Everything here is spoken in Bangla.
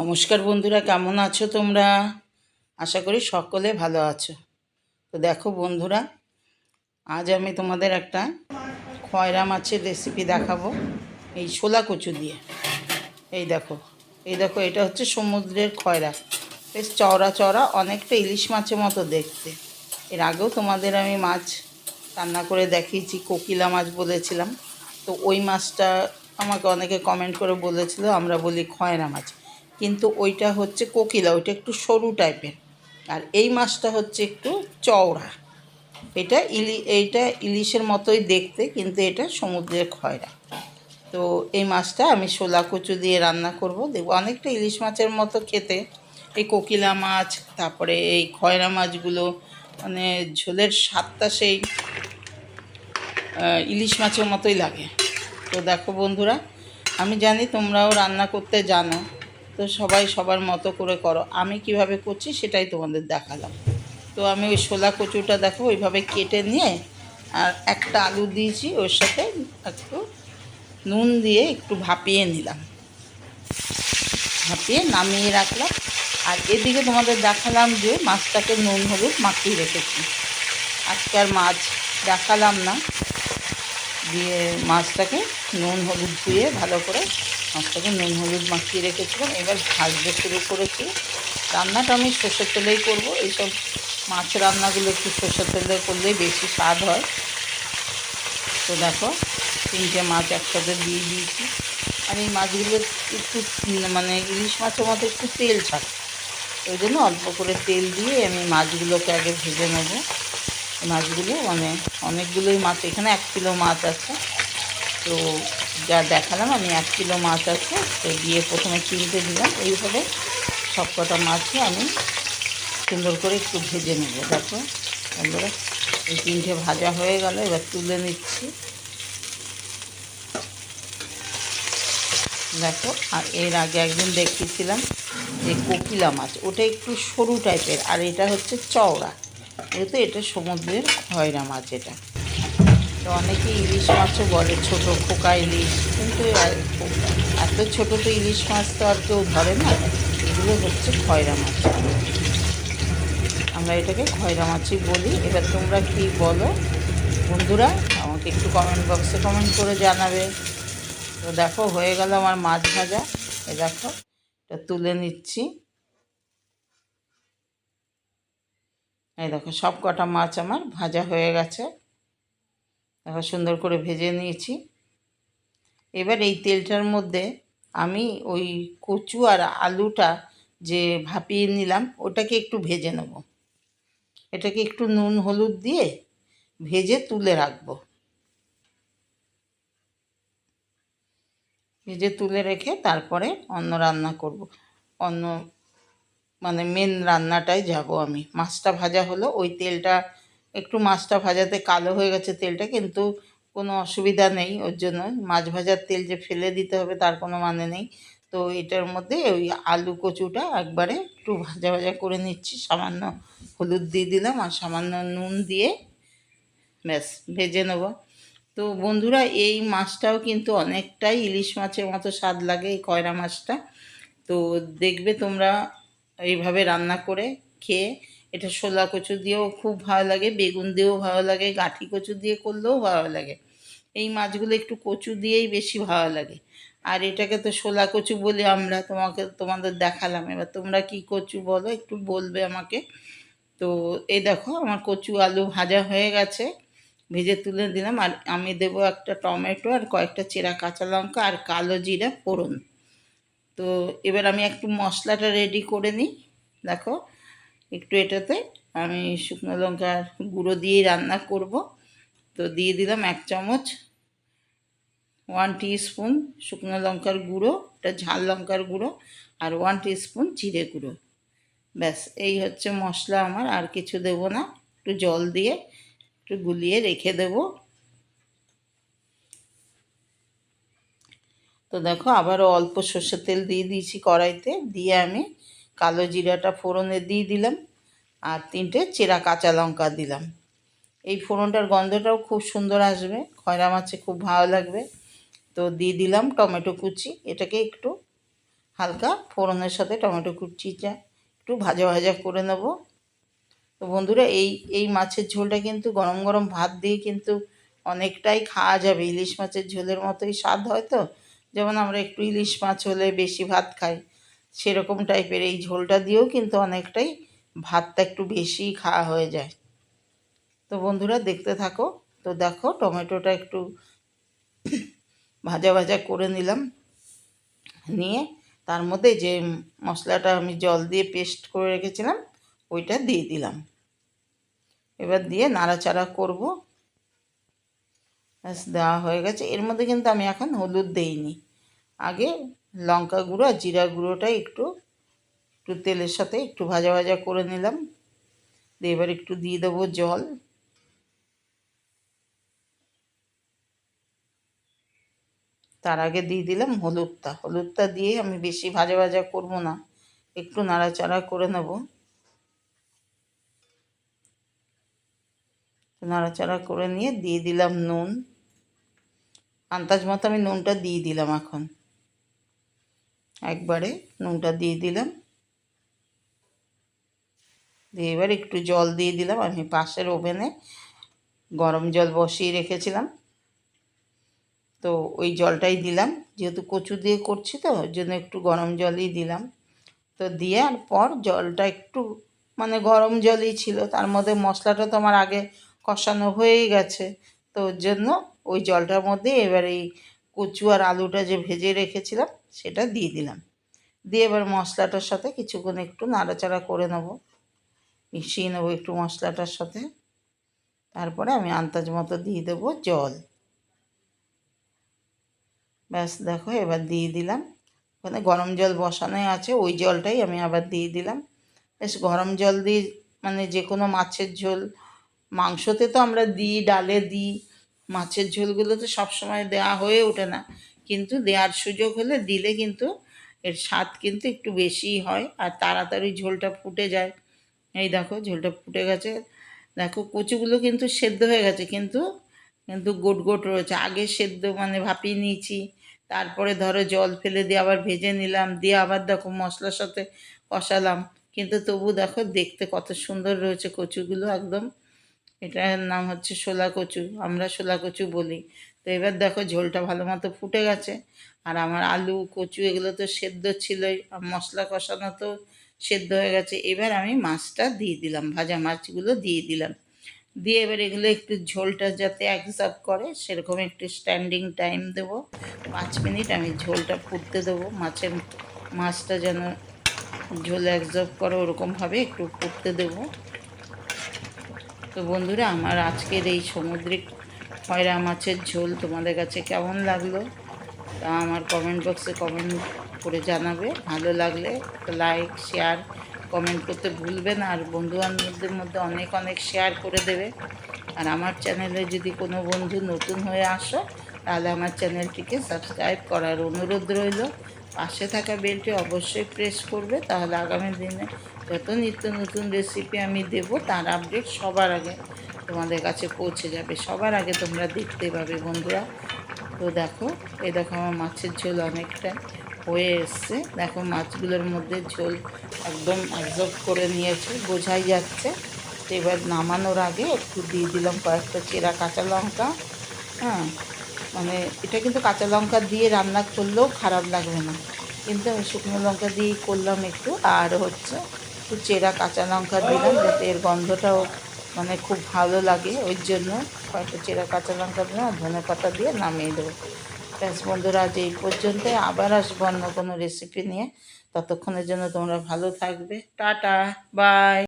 নমস্কার বন্ধুরা, কেমন আছো তোমরা? আশা করি সকলে ভালো আছো। তো দেখো বন্ধুরা, আজ আমি তোমাদের একটা খয়রা মাছের রেসিপি দেখাবো এই ছোলা কচু দিয়ে। এই দেখো এই দেখো, এটা হচ্ছে সমুদ্রের খয়রা। বেশ চওড়া চওড়া, অনেকটা ইলিশ মাছের মতো দেখতে। এর আগেও তোমাদের আমি মাছ রান্না করে দেখিয়েছি, কোকিলা মাছ বলেছিলাম। তো ওই মাছটা আমাকে অনেকে কমেন্ট করে বলেছিল, আমরা বলি খয়রা মাছ। কিন্তু ওইটা হচ্ছে কোকিলা, ওইটা একটু সরু টাইপের। আর এই মাছটা হচ্ছে একটু চওড়া। এটা ইলি, এইটা ইলিশের মতোই দেখতে, কিন্তু এটা সমুদ্রের খয়রা। তো এই মাছটা আমি শোলা কচু দিয়ে রান্না করব। দেখব অনেকটা ইলিশ মাছের মতো খেতে। এই কোকিলা মাছ, তারপরে এই খয়রা মাছগুলো মানে ঝোলের স্বাদটা সেই ইলিশ মাছের মতোই লাগে। তো দেখো বন্ধুরা, আমি জানি তোমরাও রান্না করতে জানো তো সবাই সবার মতো করে করো। আমি কীভাবে করছি সেটাই তোমাদের দেখালাম। তো আমি ওই শোলা কচুটা দেখো, ওইভাবে কেটে নিয়ে আর একটা আলু দিয়েছি, ওর সাথে একটু নুন দিয়ে একটু ভাপিয়ে নিলাম। ভাপিয়ে নামিয়ে রাখলাম। আর এদিকে তোমাদের দেখালাম যে মাছটাকে নুন, হলুদ মাখিয়ে রেখেছি। আজকে আর মাছ দেখালাম না। দিয়ে মাছটাকে নুন হলুদ ধুয়ে ভালো করে মাছটাকে নুন হলুদ মাখিয়ে রেখেছিলাম। এবার ভাজতে শুরু করেছি। রান্নাটা আমি সর্ষের তেলেই করব। এইসব মাছ রান্নাগুলো একটু সর্ষের তেলে করলেই বেশি স্বাদ হয়। তো দেখো, তিনটে মাছ একসাথে দিয়ে দিয়েছি। আর এই মাছগুলো একটু মানে ইলিশ মাছের মতো একটু তেল ছাড়ে। ওই জন্য অল্প করে তেল দিয়ে আমি মাছগুলোকে আগে ভেজে নেব। মাছগুলো মানে অনেকগুলোই মাছ, এখানে এক কিলো মাছ আছে। তো যা দেখালাম, আমি এক কিলো মাছ আছে, তো দিয়ে প্রথমে চিনতে দিলাম, এইভাবে সব কটা মাছই আমি সুন্দর করে একটু ভেজে নেব। দেখো, বন্ধুরা, এই তিনটে ভাজা হয়ে গেল, এবার তুলে নিচ্ছি। দেখো, আর এর আগে একদিন দেখিয়েছিলাম যে কোকিলা মাছ, ওটা একটু সরু টাইপের আর এটা হচ্ছে চওড়া। যেহেতু এটা সমুদ্রের খয়রা মাছ এটা। তো অনেকে ইলিশ মাছও বলে, ছোট খোকা ইলিশ। কিন্তু এত ছোট তো ইলিশ মাছ তো আর কেউ ধরে না। এগুলো হচ্ছে খয়রা মাছ। আমরা এটাকে খয়রা মাছই বলি। এবার তোমরা কি বলো? বন্ধুরা, আমাকে একটু কমেন্ট বক্সে কমেন্ট করে জানাবে। তো দেখো, হয়ে গেল আমার মাছ ভাজা। এ দেখো, এটা তুলে নিচ্ছি। এই দেখো সব কটা মাছ আমার ভাজা হয়ে গেছে। দেখো, সুন্দর করে ভেজে নিয়েছি। এবার এই তেলটার মধ্যে আমি ওই কচু আর আলুটা যে ভাপিয়ে নিলাম, ওটাকে একটু ভেজে নেব। এটাকে একটু নুন, হলুদ দিয়ে ভেজে তুলে রাখব। ভেজে তুলে রেখে তারপরে অন্য রান্না করব। অন্য মানে মেন রান্নাটায় যাব আমি। মাছটা ভাজা হলো, ওই তেলটা, একটু মাছটা ভাজাতে কালো হয়ে গেছে তেলটা, কিন্তু কোনো অসুবিধা নেই ওর জন্য। মাছ ভাজার তেল যে ফেলে দিতে হবে তার কোনো মানে নেই। তো এটার মধ্যে ওই আলু কচুটা একবারে একটু ভাজা ভাজা করে নিচ্ছি, সামান্য হলুদ দিয়ে দিলাম আর সামান্য নুন দিয়ে ব্যাস, ভেজে নেব। তো বন্ধুরা, এই মাছটাও কিন্তু অনেকটাই ইলিশ মাছের মতো স্বাদ লাগে এই কয়রা মাছটা। তো দেখবে তোমরা এইভাবে রান্না করে খেয়ে এটা শোলা কচু দিয়েও খুব ভালো লাগে, বেগুন দিয়েও ভালো লাগে, গাঁঠি কচু দিয়ে করলেও ভালো লাগে। এই মাছগুলো একটু কচু দিয়েই বেশি ভালো লাগে। আর এটাকে তো শোলা কচু বলি আমরা তোমাকে, তোমাদের দেখালাম। এবার তোমরা কি কচু বলো, একটু বলবে আমাকে। তো এই দেখো, আমার কচু আলু ভাজা হয়ে গেছে। ভেজে তুলে দিলাম। আর আমি দেবো একটা টমেটো আর কয়েকটা চেরা কাঁচা লঙ্কা আর কালো জিরা ফোড়ন। তো এবার আমি একটু মশলাটা রেডি করে নিই। দেখো, একটু এটাতে আমি শুকনো লঙ্কার গুঁড়ো দিয়েই রান্না করব। তো দিয়ে দিলাম এক চামচ ওয়ান স্পুন শুকনো লঙ্কার গুঁড়ো এটা ঝাল লঙ্কার গুঁড়ো আর ওয়ান স্পুন জিরে গুঁড়ো। ব্যাস, এই হচ্ছে মশলা আমার, আর কিছু দেব না। একটু জল দিয়ে একটু গুলিয়ে রেখে দেব। তো দেখো আবারও অল্প সর্ষের তেল দিয়ে দিয়েছি কড়াইতে। দিয়ে আমি কালো জিরাটা ফোড়নে দিয়ে দিলাম আর তিনটে চেরা কাঁচা লঙ্কা দিলাম। এই ফোড়নটার গন্ধটাও খুব সুন্দর আসবে, খয়রা মাছে খুব ভালো লাগবে। তো দিয়ে দিলাম টমেটো কুচি, এটাকে একটু হালকা ফোড়নের সাথে টমেটো কুচিটা একটু ভাজা ভাজা করে নেব। তো বন্ধুরা, এই এই মাছের ঝোলটা কিন্তু গরম গরম ভাত দিয়ে কিন্তু অনেকটাই খাওয়া যাবে। ইলিশ মাছের ঝোলের মতোই স্বাদ হয় তো। যেমন আমরা একটু ইলিশ মাছ হলে বেশি ভাত খাই, সেরকম টাইপের এই ঝোলটা দিয়েও কিন্তু অনেকটাই ভাতটা একটু বেশি খাওয়া হয়ে যায়। তো বন্ধুরা দেখতে থাকো, তো দেখো টমেটোটা একটু ভাজা ভাজা করে নিলাম, নিয়ে তার মধ্যে যে মশলাটা আমি জল দিয়ে পেস্ট করে রেখেছিলাম, ওইটা দিয়ে দিলাম। এবার দিয়ে নাড়াচাড়া করব। ব্যাস, দেওয়া হয়ে গেছে। এর মধ্যে কিন্তু আমি এখন হলুদ দেইনি। আগে লঙ্কা গুঁড়ো আর জিরা গুঁড়োটা একটু একটু তেলের সাথে একটু ভাজা ভাজা করে নিলাম। দিয়ে এবার একটু দিয়ে দেবো জল। তার আগে দিয়ে দিলাম হলুদটা। হলুদটা দিয়ে আমি বেশি ভাজা ভাজা করব না। একটু নাড়াচাড়া করে নেব। নাড়াচাড়া করে নিয়ে দিয়ে দিলাম নুন। আন্দাজ মতো আমি নুনটা দিয়ে দিলাম এখন। একবারে নুনটা দিয়ে দিলাম। দিয়ে এবার একটু জল দিয়ে দিলাম। আমি পাশের ওভেনে গরম জল বসিয়ে রেখেছিলাম। তো ওই জলটাই দিলাম। যেহেতু কচু দিয়ে করছি তো, ওই জন্য একটু গরম জলই দিলাম। তো দেওয়ার পর জলটা একটু মানে গরম জলই ছিল। তার মধ্যে মশলাটা তো আমার আগে কষানো হয়েই গেছে। তো ওর জন্য ওই জলটার মধ্যে এবার এই কচু আর আলুটা যে ভেজে রেখেছিলাম, সেটা দিয়ে দিলাম। দিয়ে এবার মশলাটার সাথে কিছুক্ষণ একটু নাড়াচাড়া করে নেব। মিশিয়ে নেব একটু মশলাটার সাথে। তারপরে আমি আন্দাজ মতো দিয়ে দেবো জল। ব্যাস, দেখো এবার দিয়ে দিলাম। ওখানে গরম জল বসানোই আছে, ওই জলটাই আমি আবার দিয়ে দিলাম। বেশ, গরম জল দিয়ে মানে যে কোনো মাছের ঝোল, মাংসতে তো আমরা দিই, ডালে দিই মাছের ঝোলগুলো তো সবসময় দেওয়া হয়ে ওঠে না। কিন্তু দেওয়ার সুযোগ হলে দিলে কিন্তু এর স্বাদ কিন্তু একটু বেশিই হয় আর তাড়াতাড়ি ঝোলটা ফুটে যায়। এই দেখো ঝোলটা ফুটে গেছে। দেখো কচুগুলো কিন্তু সেদ্ধ হয়ে গেছে, কিন্তু কিন্তু গোট গোট রয়েছে। আগে সেদ্ধ মানে ভাপিয়ে নিয়েছি, তারপরে ধরো জল ফেলে দিয়ে আবার ভেজে নিলাম, দিয়ে আবার দেখো মশলার সাথে কষালাম। কিন্তু তবু দেখো দেখতে কত সুন্দর রয়েছে কচুগুলো একদম। এটার নাম হচ্ছে শোলা কচু আমরা শোলা কচু বলি। তো এবার দেখো ঝোলটা ভালো মতো ফুটে গেছে। আর আমার আলু, কচু এগুলো তো সেদ্ধ ছিলই। আর মশলা কষানো তো সেদ্ধ হয়ে গেছে। এবার আমি মাছটা দিয়ে দিলাম, ভাজা মাছগুলো দিয়ে দিলাম। দিয়ে এবার এগুলো একটু ঝোলটা যাতে অ্যাবজর্ব করে, সেরকম একটু স্ট্যান্ডিং টাইম দেব। পাঁচ মিনিট আমি ঝোলটা ফুটতে দেবো। মাছের মাছটা যেন ঝোল অ্যাবজর্ব করে ওরকমভাবে একটু ফুটতে দেবো। তো বন্ধুরা, আমার আজকের এই সামুদ্রিক খয়রা মাছের ঝোল তোমাদের কাছে কেমন লাগল? তা আমার কমেন্ট বক্সে কমেন্ট করে জানাবে। ভালো লাগলে লাইক শেয়ার কমেন্ট করতে ভুলবেন আর বন্ধুবান্ধবদের মধ্যে অনেক অনেক শেয়ার করে দেবে। আর আমার চ্যানেলে যদি কোনো বন্ধু নতুন হয়ে আসো তাহলে আমার চ্যানেলটিকে সাবস্ক্রাইব করার অনুরোধ রইল। পাশে থাকা বেলটি অবশ্যই প্রেস করবে, তাহলে আগামী দিনে যত নিত্য নতুন রেসিপি আমি দেব, তার আপডেট সবার আগে তোমাদের কাছে পৌঁছে যাবে। সবার আগে তোমরা দেখতে পাবে বন্ধুরা। তো দেখো, এই দেখো আমার মাছের ঝোল অনেকটা হয়ে এসছে। দেখো মাছগুলোর মধ্যে ঝোল একদম অ্যাবজর্ব করে নিয়েছে, বোঝাই যাচ্ছে। তো এবার নামানোর আগে একটু দিয়ে দিলাম কয়েকটা চেরা কাঁচা লঙ্কা হ্যাঁ? মানে এটা কিন্তু কাঁচা লঙ্কা দিয়ে রান্না করলেও খারাপ লাগবে না। কিন্তু আমি শুকনো লঙ্কা দিয়েই করলাম একটু, আর হচ্ছে একটু চেরা কাঁচা লঙ্কা দিলাম যাতে এর গন্ধটাও মানে খুব ভালো লাগে। ওই জন্য কয়েকটা চেরা কাঁচা লঙ্কা দিলাম আর ধনে পাতা দিয়ে নামিয়ে দেবো। ব্যাস বন্ধুরা, আজ এই পর্যন্তই। আবার আসব অন্য কোনো রেসিপি নিয়ে। ততক্ষণের জন্য তোমরা ভালো থাকবে। Tata, bye.